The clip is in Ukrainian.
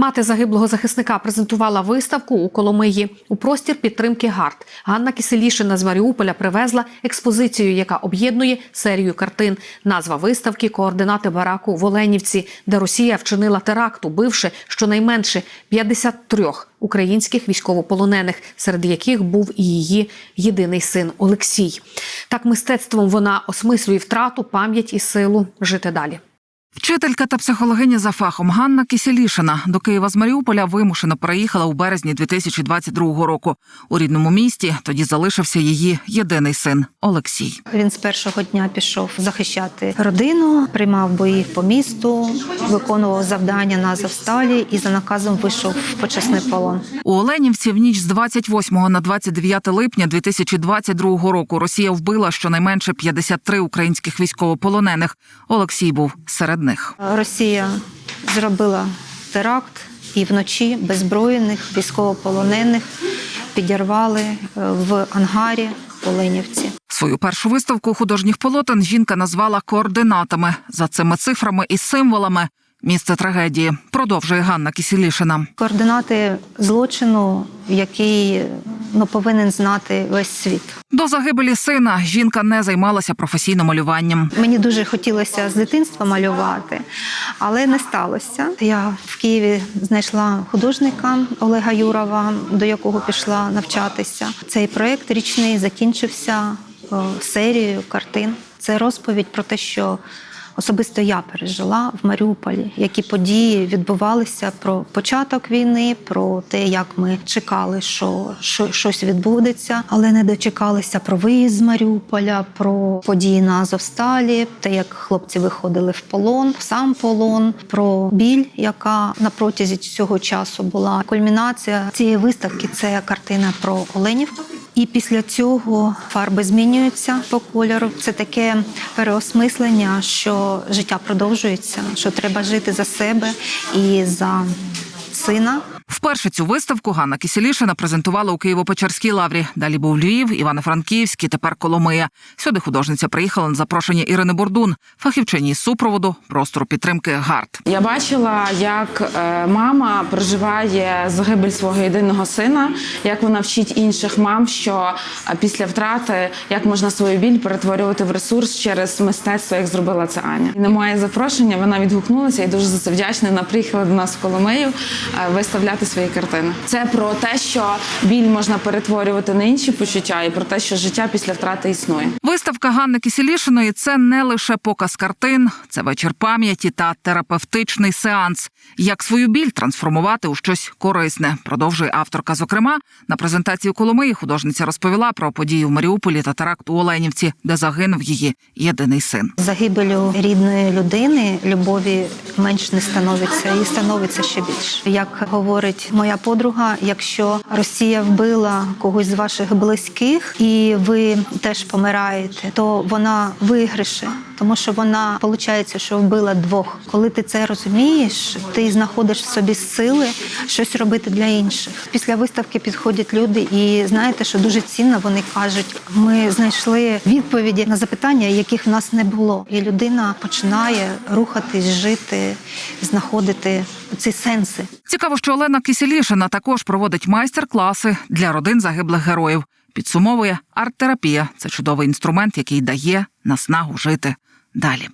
Мати загиблого захисника презентувала виставку у Коломиї у простір підтримки ГАРД. Ганна Киселішина з Маріуполя привезла експозицію, яка об'єднує серію картин. Назва виставки координати бараку в Оленівці, де Росія вчинила теракт, убивши щонайменше 53 українських військовополонених, серед яких був і її єдиний син Олексій. Так мистецтвом вона осмислює втрату, пам'ять і силу жити далі. Вчителька та психологиня за фахом Ганна Кісілішина до Києва з Маріуполя вимушено переїхала у березні 2022 року. У рідному місті тоді залишився її єдиний син Олексій. Він з першого дня пішов захищати родину, приймав бої по місту, виконував завдання на Завсталі і за наказом вийшов в почесний полон. У Оленівці в ніч з 28 на 29 липня 2022 року Росія вбила щонайменше 53 українських військовополонених. Олексій був серед них. Росія зробила теракт і вночі беззбройних військовополонених підірвали е, в ангарі Оленівці. Свою першу виставку художніх полотен жінка назвала координатами за цими цифрами і символами. Місце трагедії продовжує Ганна Кісілішина. Координати злочину, який ну, повинен знати весь світ. До загибелі сина жінка не займалася професійно малюванням. Мені дуже хотілося з дитинства малювати, але не сталося. Я в Києві знайшла художника Олега Юрова, до якого пішла навчатися. Цей проект річний закінчився серією картин. Це розповідь про те, що особисто я пережила в Маріуполі, які події відбувалися про початок війни, про те, як ми чекали, що, що щось відбудеться, але не дочекалися про виїзд з Маріуполя, про події на Азовсталі, те, як хлопці виходили в полон, в сам полон, про біль, яка на протязі цього часу була. Кульмінація цієї виставки це картина про Оленівку. І після цього фарби змінюються по кольору. Це таке переосмислення, що життя продовжується, що треба жити за себе і за сина. Вперше цю виставку Ганна Кісілішина презентувала у Києво-Печерській лаврі. Далі був Львів, Івано-Франківський, тепер Коломия. Сюди художниця приїхала на запрошення Ірини Бордун, фахівчині із супроводу простору підтримки ГАРД. Я бачила, як е, мама проживає загибель свого єдиного сина, як вона вчить інших мам, що е, після втрати як можна свою біль перетворювати в ресурс через мистецтво, як зробила це Аня. І на моє запрошення вона відгукнулася і дуже за це вдячна. Вона приїхала до нас в Коломию виставляти свої картини. Це про те, що біль можна перетворювати на інші почуття, і про те, що життя після втрати існує. Виставка Ганни Кісілішиної це не лише показ картин, це вечір пам'яті та терапевтичний сеанс. Як свою біль трансформувати у щось корисне, продовжує авторка. Зокрема, на презентації у Коломиї художниця розповіла про події в Маріуполі та теракт у Оленівці, де загинув її єдиний син. Загибелю рідної людини любові менш не становиться і становиться ще більше. Як говорить моя подруга, якщо Росія вбила когось з ваших близьких і ви теж помираєте, то вона виграше, тому що вона виходить, що вбила двох. Коли ти це розумієш, ти знаходиш в собі сили щось робити для інших. Після виставки підходять люди, і знаєте, що дуже цінно, вони кажуть: ми знайшли відповіді на запитання, яких в нас не було. І людина починає рухатись, жити, знаходити ці сенси. Цікаво, що Олена Кісілішина також проводить майстер-класи для родин загиблих героїв. Підсумовує арт-терапія. Це чудовий інструмент, який дає наснагу жити далі.